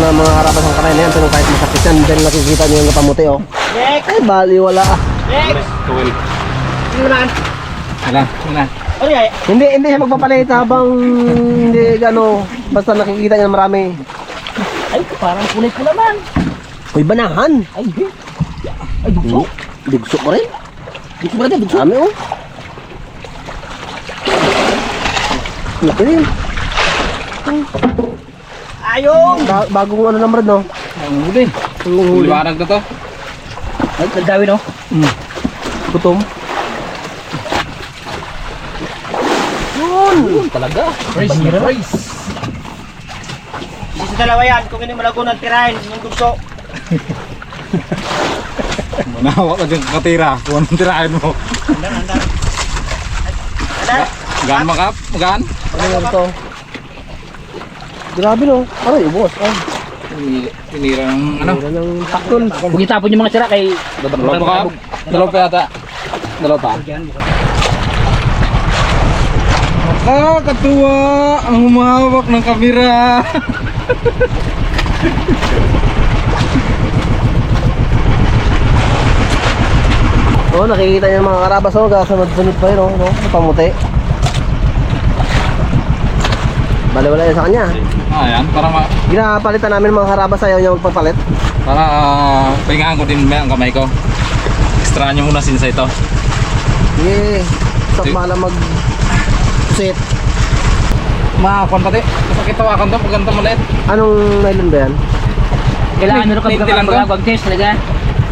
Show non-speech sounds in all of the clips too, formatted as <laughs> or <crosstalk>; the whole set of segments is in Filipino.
na mga harapan ng kanay na yan, pero kahit masakit yan, dahil nakikita niyo yung kapamuti, oh. Next! Ay, bali, wala. ah. Next! Sino naman? Wala, wala. Ano? Hindi, hindi siya magpapalit habang hindi gano, basta nakikita niya na marami. Ay, parang kulay ko naman. Uy, banahan. Ay, di. Ay, bukso. Dugso pa rin. Dito ba natin, bukso? Dami, oh. Laki rin. Ayong! Ba bagong ano naman, no? Ang huli. Ang huli. Liwanag na to. Ay, nagdawi no? Gutom. Yun! Talaga. Praise, Bangira. praise. Isa dalawa yan, kung hindi malago ng tirahin, yung dugso. <laughs> Manawa ka dyan katira. Kung anong tirahin mo. Andar, andar. Andar? Gaan makap? Gaan? Ano yan ito? Grabe, no? Aray, ubos. Ay, Tinira ng ano? ano? ng takton. Huwag itapon yung mga sira kay... Dalawa pa? Dalawa pa yata. Dalawa pa. Nakakatuwa ang humahawak ng kamera. <laughs> Oh, nakikita niyo mga karabas, oh. Kasunod-sunod pa yun, oh. No? Pamuti. Bali, wala yan sa kanya. Ah, yan. Para ma Ginapalitan namin mga karabas, ayaw niya magpapalit. para uh, pahingaan ko din may ang kamay ko. Extra nyo muna sinsa ito. Sige. Sa mala mag... Pusit. Makakuan pati. Masakit tawakan to pag ganito maliit. Anong nylon ba yan? Kailangan nyo Ninti lang to? pag test talaga.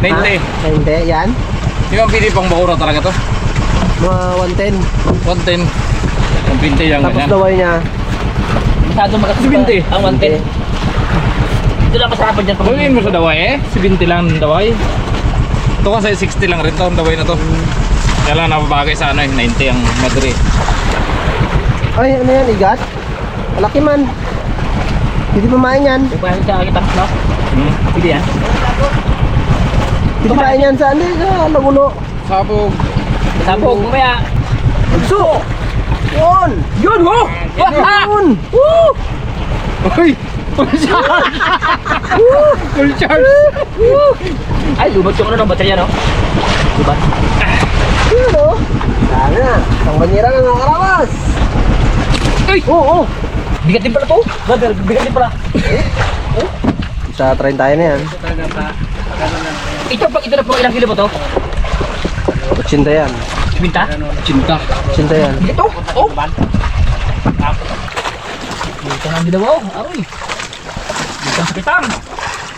90. Ha? Ay, hindi. Yan. Di ba pili pang bakura talaga to? Mga 110. 110. Ang 20 yung Tapos ganyan. daway niya. Masyado makasupa. Sibinte. Ang 110. Ito lang masarapan dyan. Kung mo sa daway eh, 70 lang ang daway. Ito kasi 60 lang rin to, ang daway na to. Kaya lang napabagay sa ano eh, 90 ang Madrid. Ay, ano yan? Igat? Malaki man. Hindi pa main yan. Paano siya kita, no? Hmm? Pwede yan. Hindi main yan sa, hindi, sa lagulo. Sabog. Sabog, mamaya. Agso! Yun! Yun, ho! Yun! Woo! Uy! Full charge! Full charge! Ay, lubat yung ano ng baterya, no? Lubat. Yun, oh! Dami na. Ang banyera ng mga karawas. Ay! Oo, oh, oh. Bigat din pala to. Brother, bigat din pala. Sa train tayo na yan. Ito, pag ito na po, ilang kilo ba to? 80 yan. Binta? Cinta. 80 yan. Ito? Oh! Dito na ang dilaw, oh. Aroy. Dito ang sakitang.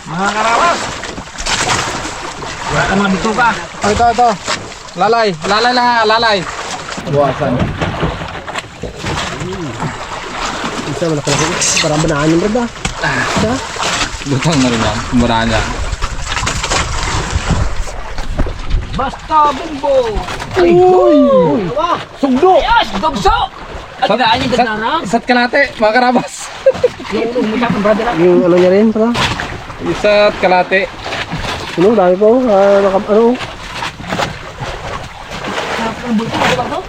Mga karawas. Wala ka mga bituka. Oh, ito, ito. Lalay. Lalay lang ha, lalay. Buwasan. Isa, malaki-laki. Parang banaan yung brad, ah. Isa. Lutang na rin yan. Kumuraan niya. Basta bumbo. Uy! Uy! Sugdo! Yes! Dugso! At Sat- yung sat- dagnarang. Isa't kalate, mga karabas. <laughs> Yung mo siya, brother. ah. Yung ano niya rin, pala. Isa't kalate. Ano, dami pa, oh. Ah, naka, ano, bulto mo ba to?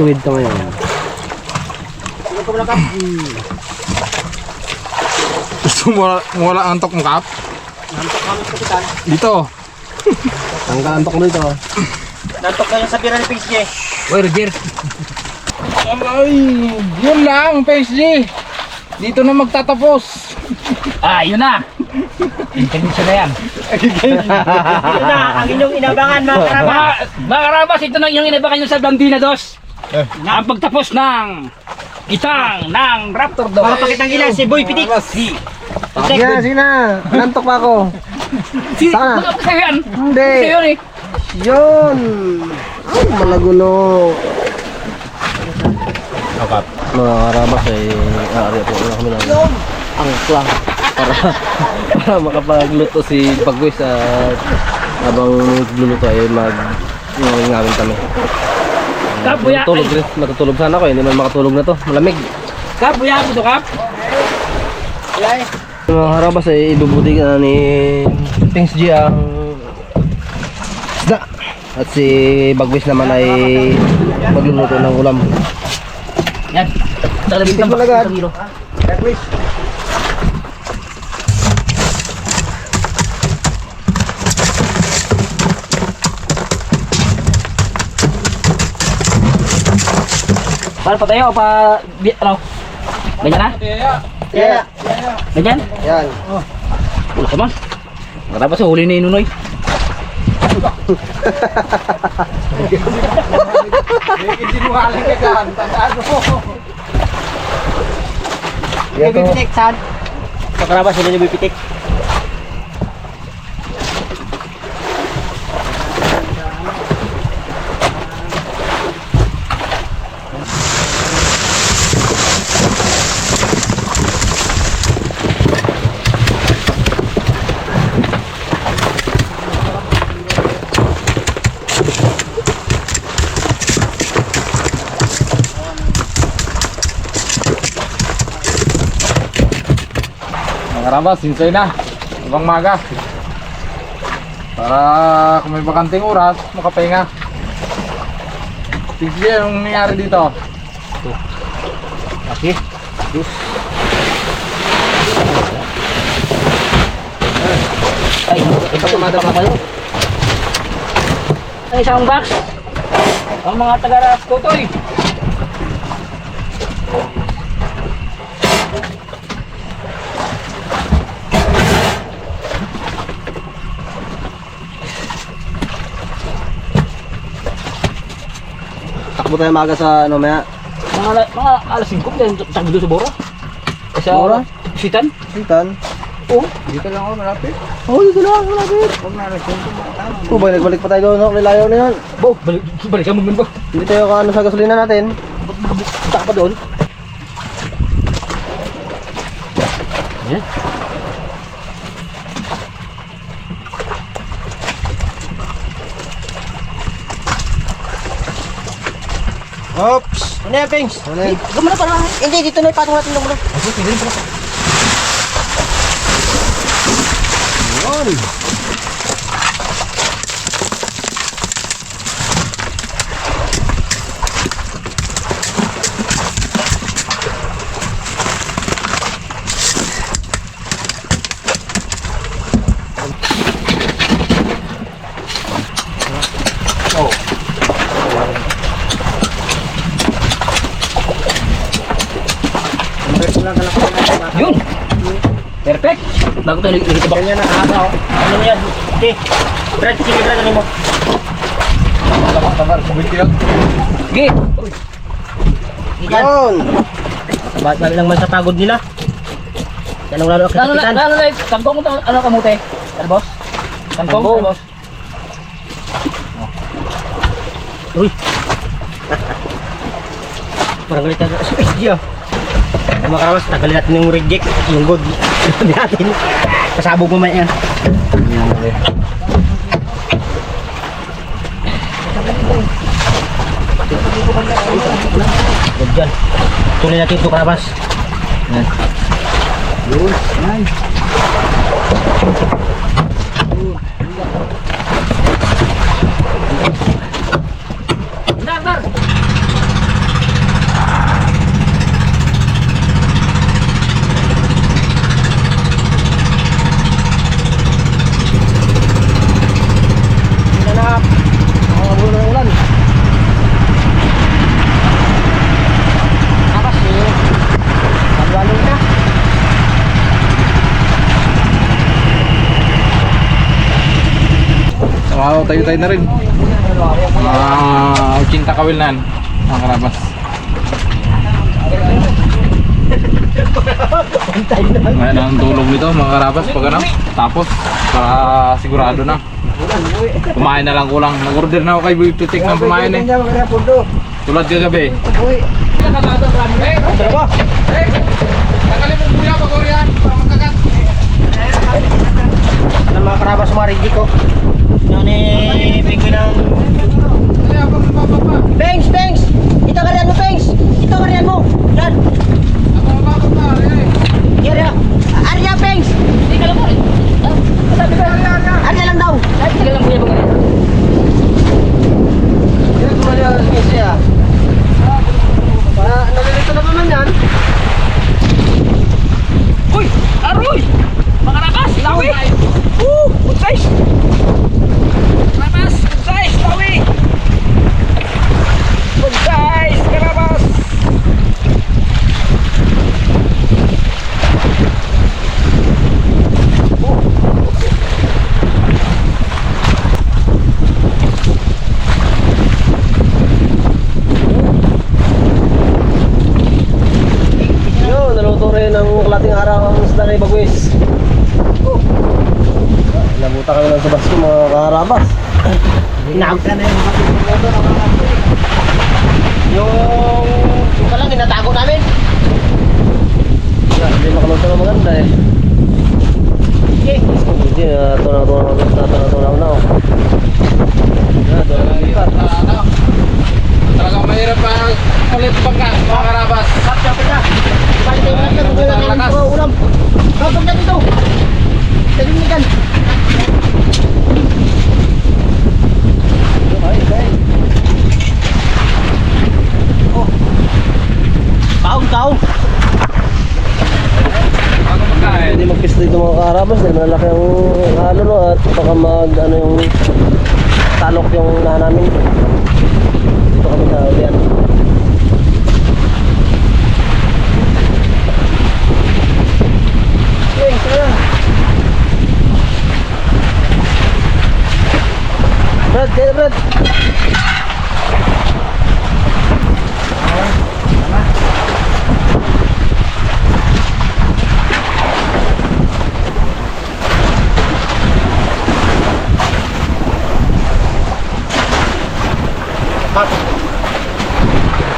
tuwid ka ngayon. Ano ka wala ka? Gusto mo mo wala ang antok mo kap? Dito. Ang kaantok mo dito. Nantok na yung sabira ni PSG. Uy, Roger. Ay, yun lang, PSG. Dito na magtatapos. Ah, yun na. Intention na yan. yun na, ang inyong inabangan mga karama. Mga, mga karabas, ito na yung inabangan nyo sa Blandina Dos. Ang pagtapos ng itang ng Raptor Dos. Para pakitang ilan, si Boy Pitik. Si. Sige na, sige na. Nantok pa ako. Si, Saan? mga sa'yo yan. Hindi. Sa'yo yun eh. Yun! Ay, malagulo. Okay. Mga karabas ay aari po na kami ng angkla para para makapagluto si Bagwis at habang nagluluto ay mag ngawin kami. Kap, buya. Matutulog rin. Matutulog sana ako. eh. Hindi man makatulog na to. Malamig. Kap, buya ako to, Kap. Eh. Yung mga harabas ay ibubuti na ni Tings G ang isda. At si Bagwis naman ay magluluto ng ulam. Yan. Talagang Tingnan mo agad. kilo. Paano pa tayo? Pa... Di, ano? Ganyan na? Yeah. Ganyan? Yan. Wala ka man. Matapos sa huli ni Nunoy. Yan to. Bipitik, saan? Sa karabas, hindi niyo bipitik. Karabas, sinsay na. Ibang maga. Para kung may bakanting oras, makapahinga. Tignan yung nangyari dito. Okay. Ay, ito tumata pa kayo. Ay, isang box. Ang mga taga-ras ko to eh. Takbo tayo maga sa ano maya. Mga, mga alas 5 din takbo doon sa Bora. Eh, Sa Bora? Sitan. Sintan. Oo. Dito lang ako malapit. Oh, dito lang, malapit. Oh, balik, balik pa tayo doon, no? Lilayo na yan. Bo, balik, balik ka mo ba? Hindi tayo kaano sa gasolina natin. Punta ka pa doon. Yan. Oops! Ano yan, Pings? Ano yan? Ikaw muna pala. Hindi, dito na ipatong natin lang muna. Rin pala. Yun. Yun. Bago tayo nagkita Ganyan na haba, oh. Ano yan? Okay. Brad, sige, Brad, ano mo? Tabar-tabar, kubit yun. Sige. Yun! Bakit namin lang man sa pagod nila? Yan ang lalo ang Ano na, kapitan. ano na, kangkong mo, ano kamote? Ano boss? Kangkong. ano boss? Uy! <laughs> Parang galit na sa video. Mga karamas, tagalin natin yung reject, yung good. Sabi natin. Pasabog mo man yan. Good dyan. Tuloy natin ito karamas. Yan. Yun. Yan. Dar, dar. Hinanap. Ang ulo ng ulan. Tapos eh. Pagwalo na. Wow, tayo-tayo na rin. Mga 80 kawilnan. Mga karabas. Ngayon ang tulog nito mga karabas pag ano. Tapos para sigurado na. Kumain na lang kulang. Nag-order na ako kay Boy Tutik ng kumain eh. Tulad kagabi. Ano mga karabas mga reject ko? Yan eh, penguin ng... Pengs! Pengs! Campeones.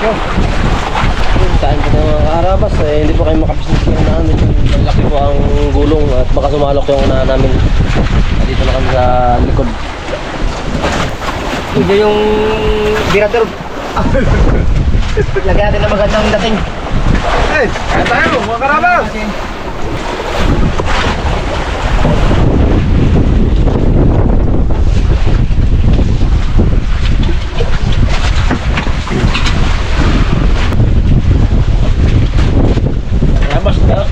Kain po tayo mga karabas eh, hindi po kayo makapisnes ng unahan medyo laki po ang gulong at baka sumalok yung unahan namin dito na kami sa likod Hindi yung birador. <laughs> Lagyan natin na magandang dating. Hey, tayo mga karabas. Labas na.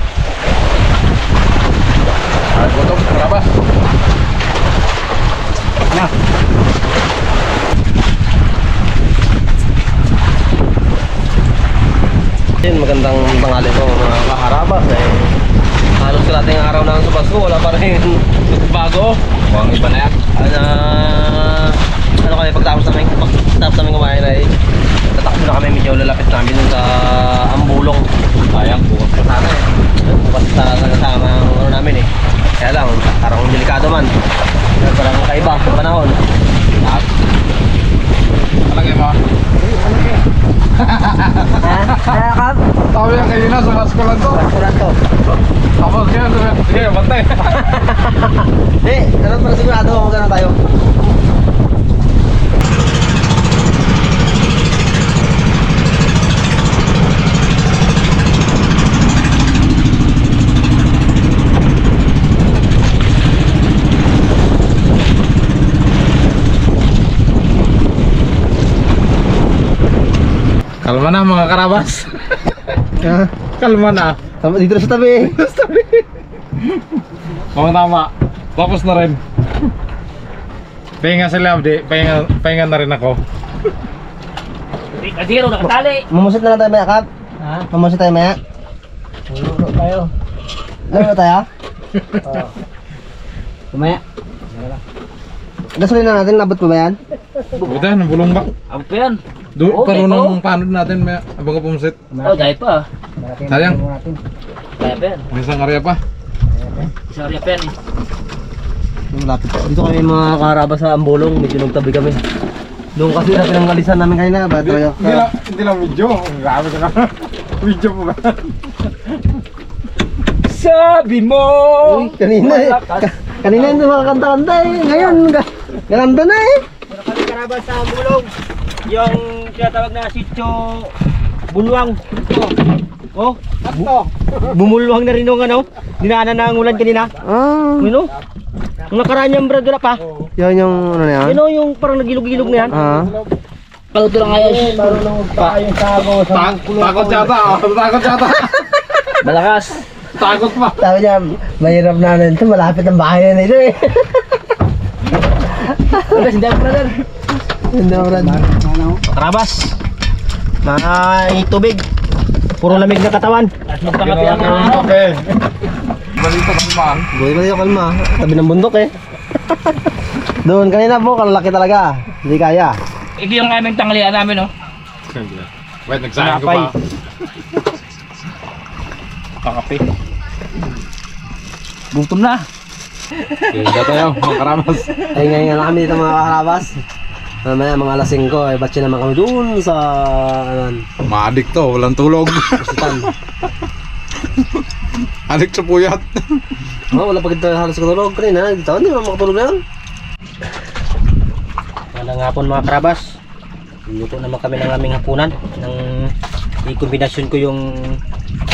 Ay, gutom, karabas. Na. Yun, magandang tanghali po mga kaharabas eh. Kalating araw na sa Pasko, wala pa rin <laughs> bago. Mukhang iba na yan. Ano, ano kami pagtapos namin, pagtapos namin kumain ay tatakbo na kami medyo lalapit namin dun sa Ambulong. Sayang, bukas pa sana eh. Bukas sa kasama ang ano namin eh. Kaya lang, parang delikado man. Parang kaiba panahon. Lahat. Palagay mo. Kaya kap. Sabi yan kanina sa Pasko lang to. Pasulan to. Tapos kaya sabi, sige, bantay. Eh, ano para sigurado kung magkano tayo? Kalma na mga karabas. Ha? Kalma na. Tama dito na sa tabi. Mga tama. Tapos na rin. Pahinga sila, abdi. Pahinga, pahinga na rin ako. Kadiro, nakatali. Mamusit na lang tayo maya, Kap. Ha? Mamusit tayo maya. Luluto tayo. Lalo tayo? Kumaya. Gasolina natin, nabot pa ba yan? Buta, nabulong ba? Ang pa yan. Do, Oo, karoon dito. ng paano natin, may abang ka pumusit. Oh, dahil pa. Sayang. Kaya pa yan. May isang area pa. Sorry pa yan eh. Malapit. Dito kami mga karaba sa Ambulong, medyo nagtabi kami. Doon kasi na pinanggalisan namin kanina, ba talaga? Hindi lang, hindi lang video. Grabe ka na. <laughs> video po ba? Sabi mo! Uy, kanina eh. Kanina hindi makakanta-kanta eh. Ngayon, ga- gaganda na eh. Meron kami karabas sa bulong. Yung tinatawag na sityo bulwang. Oh. Oh. Bumulwang na rin yung ano. Dinaanan na ang ulan kanina. Ah, Ano? Ang nakaraan niyang brad pa. yan yung ano na yan? Ano yung parang nagilog-ilog na yan? Ah, Paluto lang ayos. Ta takot yata. ah. Takot yata. Malakas. Takot pa. sabi niya, mahirap na ano ito, malapit ang bahay na ito eh. Hindi ako brother. Hindi ako rin. Karabas. May tubig. Puro lamig na katawan. At magpangapi ang ano. Okay. Balito kalmaan. Buhay ba dito kalma? Tabi ng bundok eh. <laughs> Doon kanina po, kalalaki talaga. Hindi kaya. Ito yung aming tanghalian namin, oh. Wait, nagsahin ko pa. Pakapi. Gutom na. Okay, dito tayo, mga karabas. Ay ngayon nga lang kami dito mga kakarabas. Mamaya mga alas 5 ay batsi naman kami doon sa ano, Maadik to, walang tulog. Kusitan. <laughs> Adik sa puyat. Oh, wala pa kita halos katulog kanina. Dito hindi naman makatulog na yan. Magandang hapon mga karabas. Luto naman kami ng aming hapunan. Ng i-kombinasyon ko yung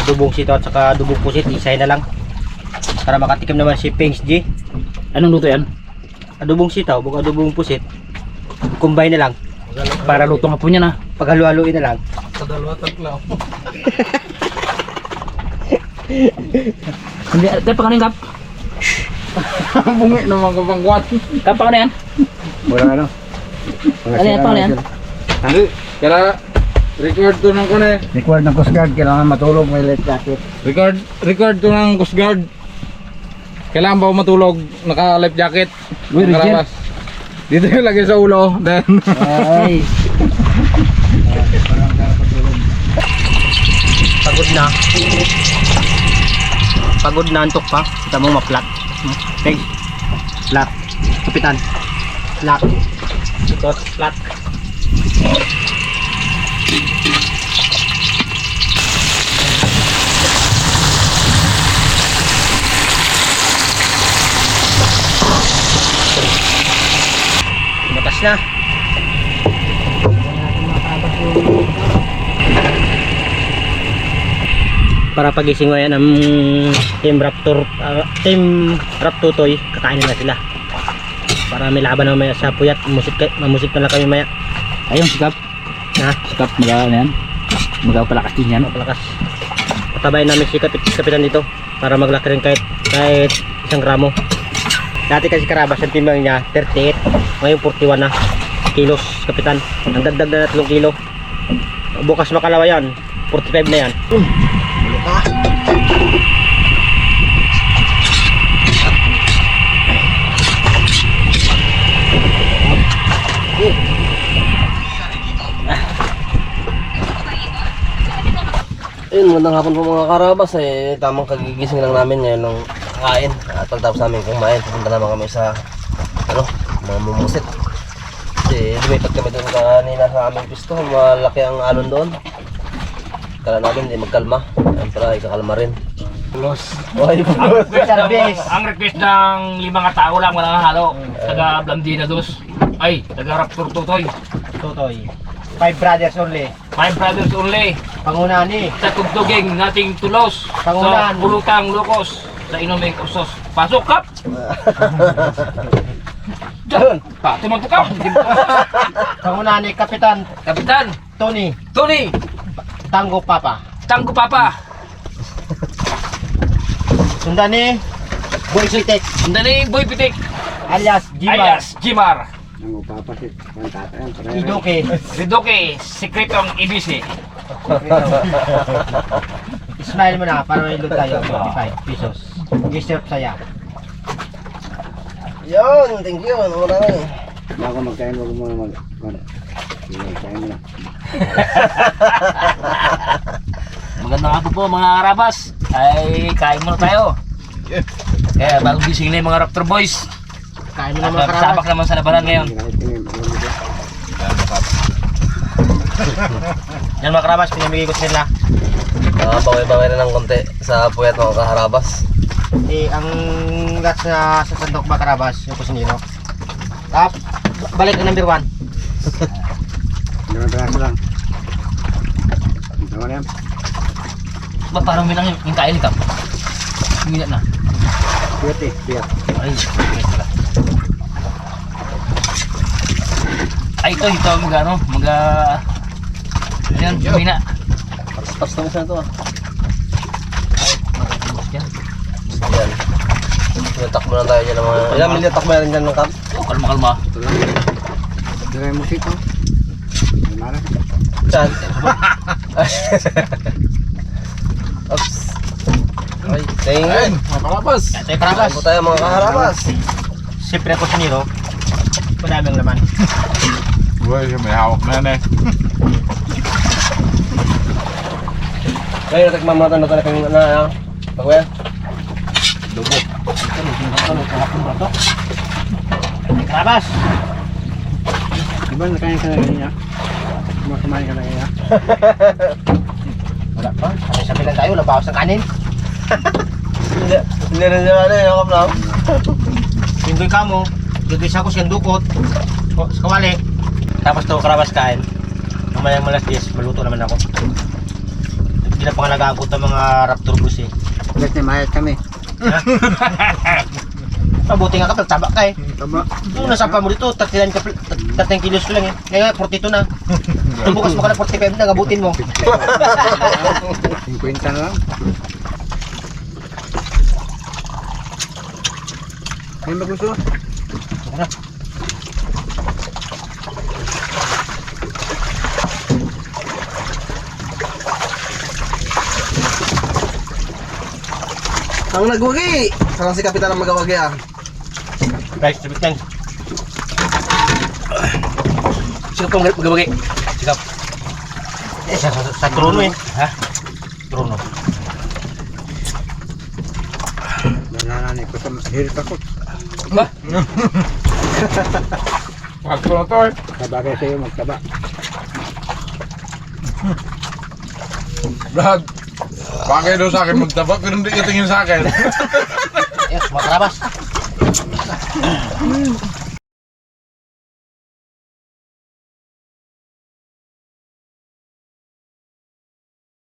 adobong sito at saka adobong pusit. Isay na lang. Para makatikim naman si Pings G. Anong luto yan? Adobong sitaw, buka adobong pusit. Combine na lang. Para luto nga po niya na. Paghalo-haloin na lang. Sa dalawa tatlo. <laughs> Hindi, tayo pa kanin kap. Bungi naman ka pang kwat. Kap pa yan? Walang ano? Ano yan, pa yan? Hindi, kaya record to ng kone. Required ng Coast Guard, kailangan matulog, may light jacket. Record, record to ng Coast Guard. Kailangan ba matulog? Naka-life jacket. Uy, Richard. Dito yung lagay sa ulo. Then, Ay. Pagod na. Pagod na antok pa. Kita mo maplat. Pings. Flat. Kapitan. Flat. Ito, flat. Matas na. Para pagising mo yan ang Team Raptor, ah, Team Raptutoy, kakain na sila. Para may laban na maya sa puyat, musik, mamusik na lang kami maya. Ayun, sikap. Ha? Sikap, maga, ano yan? Maga palakas din yan. Palakas. Patabayin namin si kapit, kapitan dito para maglaki rin kahit, kahit isang gramo. Dati kasi karabas ang timbang niya 38, ngayon 41 na kilos kapitan. Ang dagdag na 3 kilo. Bukas makalawa yan, 45 na yan. Ayun, magandang hapon po mga karabas. Eh, tamang kagigising lang namin ngayon ng kain. At pagtapos namin kumain, pupunta naman kami sa ano, mga mumusit. Kasi lumipat kami doon kanina sa aming pisto. Malaki ang alon doon. Kala namin hindi magkalma. Ayun pala, ikakalma rin. Pulos. Oy, pulos. Service. Ang request ng limang tao lang, walang halo. Taga Blandina dos. Ay, taga Raptor Tutoy. Tutoy. Five brothers only. My brothers only. Panguna ni. Sa tugtuging nating tulos. Pangunahan. Sa pulutang lukos. Sa inuming usos. Pasok kap! <laughs> Ayun. Pa, tumagpukap! Panguna <laughs> ni Kapitan Kapitan! Tony Tony! Tango Papa. Tangko Papa! Sundan ni Boy Sitek Sandali, Boy Pitik! alias Jimar. Alias Jimar! Ang upapasit, ang tatayan, pareho. Idoke. Ridoke, sekretong ibisi. Smile mo na para may loot tayo. 55 pesos. Giserve saya. Yun, thank you. Ano na rin. Bago magkain, huwag mo muna mag... mag- Magkain mo na. <laughs> Magandang hapon po mga karabas. Ay, kain muna tayo. Kaya bagong gising na yung mga Raptor Boys. Kain mo na mga karabas. sabak naman sa labanan ngayon. Kahit tingin, alam mo ba? Yan mga karabas, pinamigay ko sa sila. Ah, baway-baway na ng konti sa puyat mga kaharabas. Eh, ang lats na sa sandok mga karabas, yung kusinero. Tap, balik na number 1. Dalawang peraso lang. Tama na yan. Ba, parang may nang yung kain ka. Hindi na. Piyat eh, piyat. Ay, okay pala. Ay, ito, ito, mag ano, mag Ayan. Tapos na isa na ito ah. Yan. Yan. Tinatakbo na tayo dyan ng mga... Ilang milya takbo natin dyan ng camp? Oh, kalma, kalma. Ito lang. Diray mo sito. Gimana? Chan. <laughs> Oops. Ay, tingin. ayun, mga kalapas. Sa karabas, Kain po tayo mga kaharabas. siyempre ang kusinero. Madaming laman. Uy, may hawak na yan eh. <laughs> Ngayon, natikman mo na ito na na na. Bagwel. Karabas, Diba nakain ka na ganyan? Kumakain ka na ganyan? <laughs> Wala pa. Sabi lang tayo, wala bawas ng kanin. <laughs> Hindi, hindi na siya ano <laughs> yung kaplam. Yung ka mo, dito sa ko siyang dukot. Sa kawali. Tapos to karabas kain. Mamaya malas 10, maluto naman ako. Hindi na pa nag-aabot ng mga raptor bus eh. Ulit na mayat kami. Mabuti nga ka, taba ka eh. Tama. Nung nasapa mo dito, 39 ka, 39 kilos ko lang eh. Ngayon, 42 na. Nung bukas mo ka na 45 na, gabutin mo. 50 na lang. Ay, magusto. Ang nagwagi! Parang si Kapitan ang magawagi ah. Guys, sabit yan. Sikap kong magabagi. Sikap. Eh, sa, sa, sa trono eh. Ha? Trono. Nananani ko sa hirit ako. Wag ko na to eh. Sabagay sa'yo magtaba. Brad, bagay daw sa akin magtaba pero hindi ka tingin sa akin. Yes, mga karabas. <laughs>